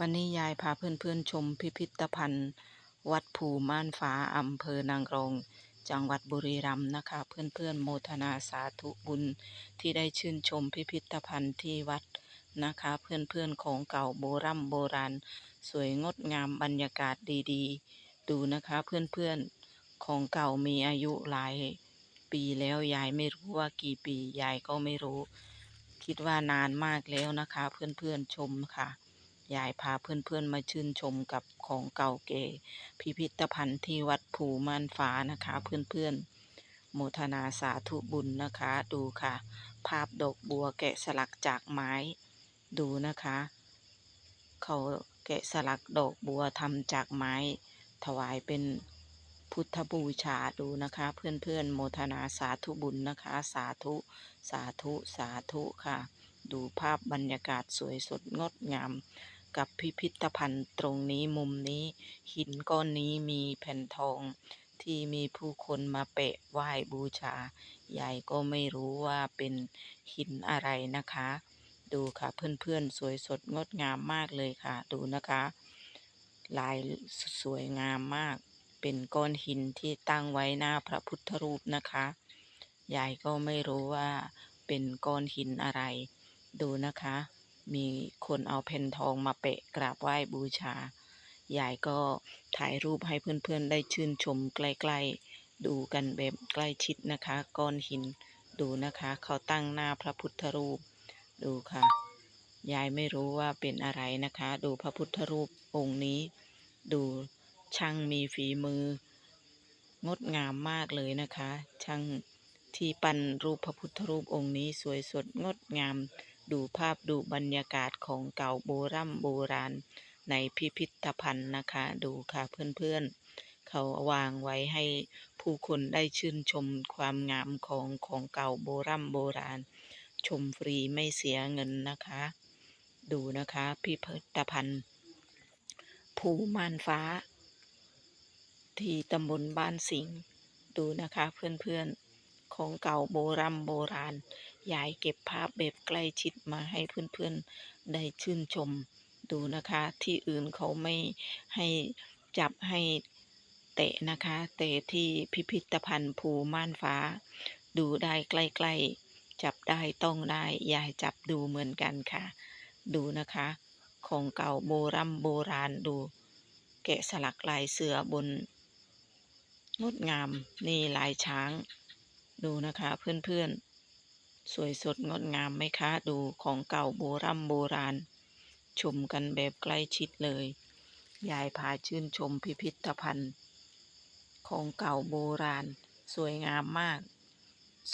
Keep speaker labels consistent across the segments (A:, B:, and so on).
A: วันนี้ยายพาเพื่อนๆชมพิพิธภัณฑ์ วัดภูม่านฟ้าอำเภอนางรอง จังหวัดบุรีรัมย์นะคะ เพื่อนๆโมทนาสาธุบุญที่ได้ชื่นชมพิพิธภัณฑ์ที่วัดนะคะ เพื่อนๆของเก่าโบรำโบราณ สวยงดงามบรรยากาศดีๆ ดูนะคะเพื่อนๆของเก่ามีอายุหลายปีแล้วยายไม่รู้ว่ากี่ปียายก็ไม่รู้ คิดว่านานมากแล้วนะคะ เพื่อนๆชมค่ะ ยายพาเพื่อนๆมาชื่นชมกับของเก่าเก๋พิพิธภัณฑ์ที่วัดภูม่านฟ้านะคะเพื่อนๆโมทนาสาธุบุญนะคะดูค่ะ ภาพดอกบัวแกะสลักจากไม้ดูนะคะ เขาแกะสลักดอกบัวทำจากไม้ ถวายเป็นพุทธบูชาดูนะคะ เพื่อนๆโมทนาสาธุบุญนะคะ สาธุสาธุสาธุค่ะ ดูภาพบรรยากาศสวยสดงดงาม กับพิพิธภัณฑ์ตรงนี้มุมนี้ หินก้อนนี้มีแผ่นทองที่มีผู้คนมาเปะไหว้บูชายายก็ไม่รู้ว่าเป็นหินอะไรนะคะ ดูค่ะเพื่อนๆ สวยสดงดงามมากเลยค่ะ ดูนะคะ ลายสวยงามมาก เป็นก้อนหินที่ตั้งไว้หน้าพระพุทธรูปนะคะยายก็ไม่รู้ว่าเป็นก้อนหินอะไร ดูนะคะ มีคนเอาแผ่นทองมาเปะกราบไหว้บูชา ยายก็ถ่ายรูปให้เพื่อนๆ ได้ชื่นชมใกล้ๆ ดูกันแบบใกล้ชิดนะคะ ก้อนหินดูนะคะ เขาตั้งหน้าพระพุทธรูป ดูค่ะ ยายไม่รู้ว่าเป็นอะไรนะคะ ดูพระพุทธรูปองค์นี้ ดูช่างมีฝีมือ งดงามมากเลยนะคะ ช่างที่ปั้นรูปพระพุทธรูปองค์นี้สวยสดงดงาม ดูภาพดูบรรยากาศของเก่าโบรำโบราณ ในพิพิธภัณฑ์นะคะ ดูค่ะเพื่อนๆ เขาวางไว้ให้ผู้คนได้ชื่นชมความงามของของเก่าโบรำโบราณ ชมฟรีไม่เสียเงินนะคะ ดูนะคะพิพิธภัณฑ์ ภูม่านฟ้า ที่ตำบลบ้านสิงห์ดูนะคะเพื่อนๆ ของเก่าโบรโบราณ ยายเก็บภาพแบบใกล้ชิดมาให้เพื่อนๆ ได้ชื่นชม ดูนะคะ ที่อื่นเขาไม่ให้จับให้เตะนะคะแต่ที่พิพิธภัณฑ์ภูม่านฟ้า ดูได้ใกล้ๆ จับได้ต้องได้ยายจับดูเหมือนกันค่ะ ดูนะคะ ของเก่าโบรโบราณดู แกะสลักลายเสือบนงดงามนี่ลายช้าง ดูนะคะเพื่อนๆ สวยสดงดงามไหมคะดูของเก่าโบรโบราณ ชมกันแบบใกล้ชิดเลย ยายพาชื่นชมพิพิธภัณฑ์ ของเก่าโบราณ สวยงามมาก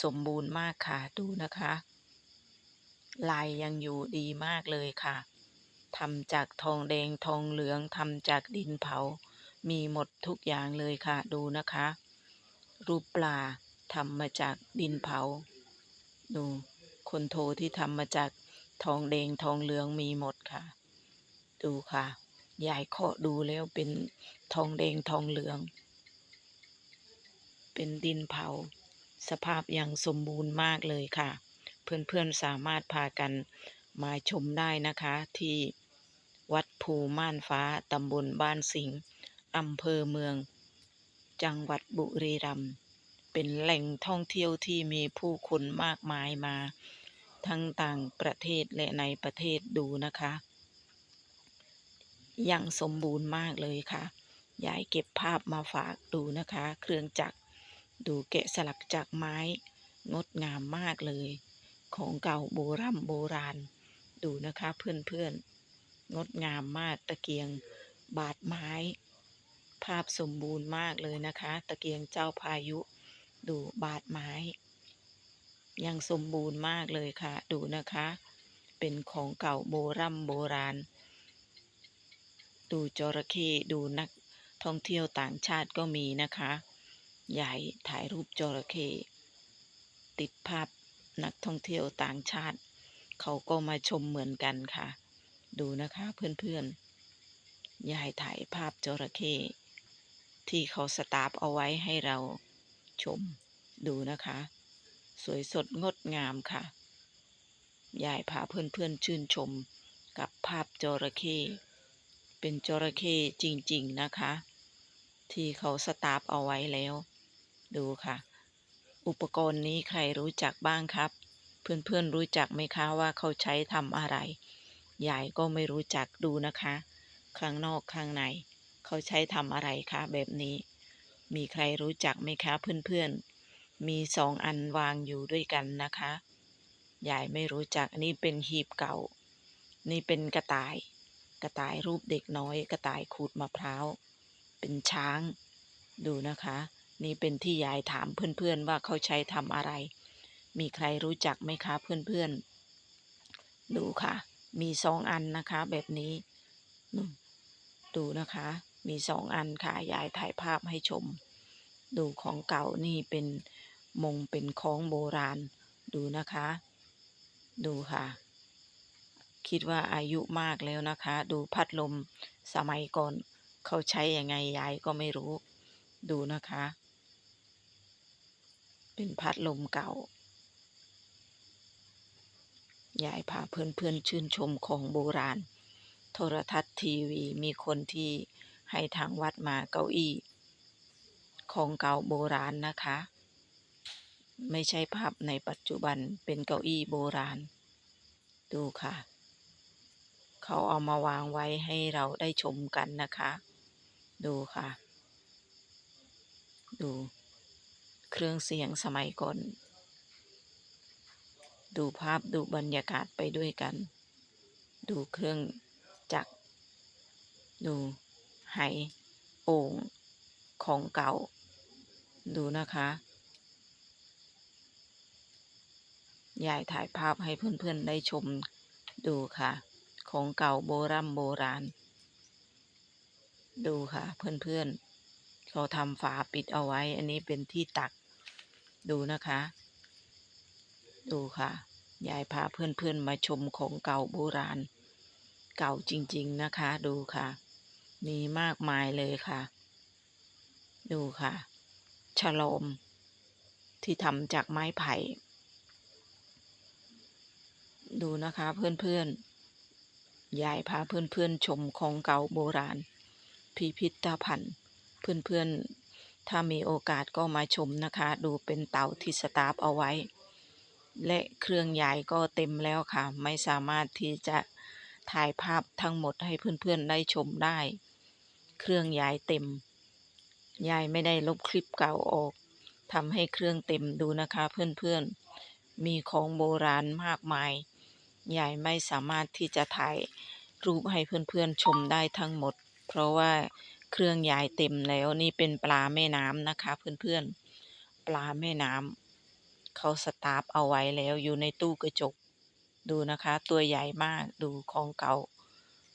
A: สมบูรณ์มากค่ะดูนะคะ ลายยังอยู่ดีมากเลยค่ะทำจากทองแดงทองเหลืองทำจากดินเผา มีหมดทุกอย่างเลยค่ะดูนะคะ รูปปลา ทำมาจากดินเผา ดูคนโทที่ทำมาจากทองแดงทองเหลืองมีหมดค่ะ ดูค่ะ ยายเคาะดูแล้วเป็นทองแดงทองเหลือง เป็นดินเผา สภาพยังสมบูรณ์มากเลยค่ะ เพื่อนๆสามารถพากันมาชมได้นะคะที่วัดภูม่านฟ้าตำบลบ้านสิงห์อำเภอเมือง จังหวัดบุรีรัมย์ เป็นแหล่งท่องเที่ยวที่มีผู้คนมากมายมา ทั้งต่างประเทศและในประเทศดูนะคะ ยังสมบูรณ์มากเลยค่ะยายเก็บภาพมาฝากดูนะคะ เครื่องจักรดูแกะสลักจากไม้ งดงามมากเลย ของเก่าโบรโบราณ ดูนะคะเพื่อนๆ งดงามมากตะเกียงบาดไม้ ภาพสมบูรณ์มากเลยนะคะ ตะเกียงเจ้าพายุ ดูบาดไม้ ยังสมบูรณ์มากเลยค่ะ ดูนะคะ เป็นของเก่าโบรโบราณ ดูจระเข้ดูนักท่องเที่ยวต่างชาติก็มีนะคะยายถ่ายรูปจระเข้ติดภาพนักท่องเที่ยวต่างชาติ เขาก็มาชมเหมือนกันค่ะ ดูนะคะเพื่อนๆยายถ่ายภาพจระเข้ที่เขาสตาร์ฟเอาไว้ให้เรา ชมดูนะคะ สวยสดงดงามค่ะ ยายพาเพื่อนๆชื่นชมกับภาพจระเข้เป็นจระเข้จริงๆนะคะ ที่เขาสตาร์ฟเอาไว้แล้ว ดูค่ะ อุปกรณ์นี้ใครรู้จักบ้างครับ เพื่อนๆรู้จักไหมคะว่าเขาใช้ทำอะไรยายก็ไม่รู้จักดูนะคะ ข้างนอกข้างใน เขาใช้ทำอะไรคะแบบนี้ มีใครรู้จักไหมคะเพื่อนๆ มีสองอันวางอยู่ด้วยกันนะคะยายไม่รู้จักอันนี้เป็นหีบเก่า นี่เป็นกระต่าย กระต่ายรูปเด็กน้อย กระต่ายขูดมะพร้าว เป็นช้าง ดูนะคะ นี่เป็นที่ยายถามเพื่อนๆว่าเขาใช้ทำอะไร มีใครรู้จักไหมคะเพื่อนๆ ดูค่ะ มีสองอันนะคะแบบนี้นู่นดูนะคะ มีสองอันค่ะยายถ่ายภาพให้ชม ดูของเก่านี่เป็นมงเป็นของโบราณ ดูนะคะ ดูค่ะ คิดว่าอายุมากแล้วนะคะ ดูพัดลมสมัยก่อนเขาใช้ยังไงยายก็ไม่รู้ ดูนะคะ เป็นพัดลมเก่ายายพาเพื่อนๆชื่นชมของโบราณ โทรทัศน์ทีวีมีคนที่ ให้ทางวัดมาเก้าอี้ของเก่าโบราณนะคะ ไม่ใช่ภาพในปัจจุบันเป็นเก้าอี้โบราณ ดูค่ะ เขาเอามาวางไว้ให้เราได้ชมกันนะคะ ดูค่ะ ดู เครื่องเสียงสมัยก่อน ดูภาพดูบรรยากาศไปด้วยกัน ดูเครื่องจักรดู ไหโอ่งของเก่า ดูนะคะ ยายถ่ายภาพให้เพื่อน ๆ ได้ชมดูค่ะ ของเก่าโบรโบราณ ดูค่ะ เพื่อน ๆ เขาทำฝาปิดเอาไว้ อันนี้เป็นที่ตัก ดูนะคะ ดูค่ะ ยายพาเพื่อน ๆ มาชมของเก่าโบราณ เก่าจริง ๆ นะคะ ดูค่ะ มีมากมายเลยค่ะ ดูค่ะฉลอมที่ทำจากไม้ไผ่ ดูนะคะเพื่อนๆยายพาเพื่อนๆชมของเก่าโบราณ พิพิธภัณฑ์ เพื่อนๆ ถ้ามีโอกาสก็มาชมนะคะ ดูเป็นเตาที่สตาร์ฟเอาไว้ และเครื่องยายก็เต็มแล้วค่ะ ไม่สามารถที่จะถ่ายภาพทั้งหมดให้เพื่อนๆ ได้ชมได้ เครื่องย้ายเต็ม ยายไม่ได้ลบคลิปเก่าออกทำให้เครื่องเต็มดูนะคะเพื่อนๆ มีของโบราณมากมาย ยายไม่สามารถที่จะถ่ายรูปให้เพื่อนๆชมได้ทั้งหมด เพราะว่าเครื่องยายเต็มแล้วนี่เป็นปลาแม่น้ำนะคะเพื่อนๆ ปลาแม่น้ำเขาสตาร์ฟเอาไว้แล้วอยู่ในตู้กระจก ดูนะคะ ตัวใหญ่มากดูของเก่า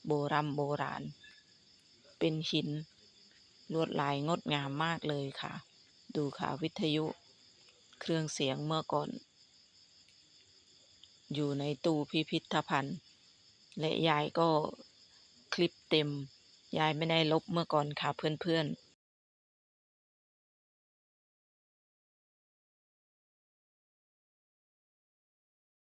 A: โบรำโบราณ เป็นหิน ลวดลายงดงามมากเลยค่ะ ดูค่ะวิทยุ เครื่องเสียงเมื่อก่อน อยู่ในตู้พิพิธภัณฑ์ และยายก็คลิปเต็ม ยายไม่ได้ลบเมื่อก่อนค่ะเพื่อนๆ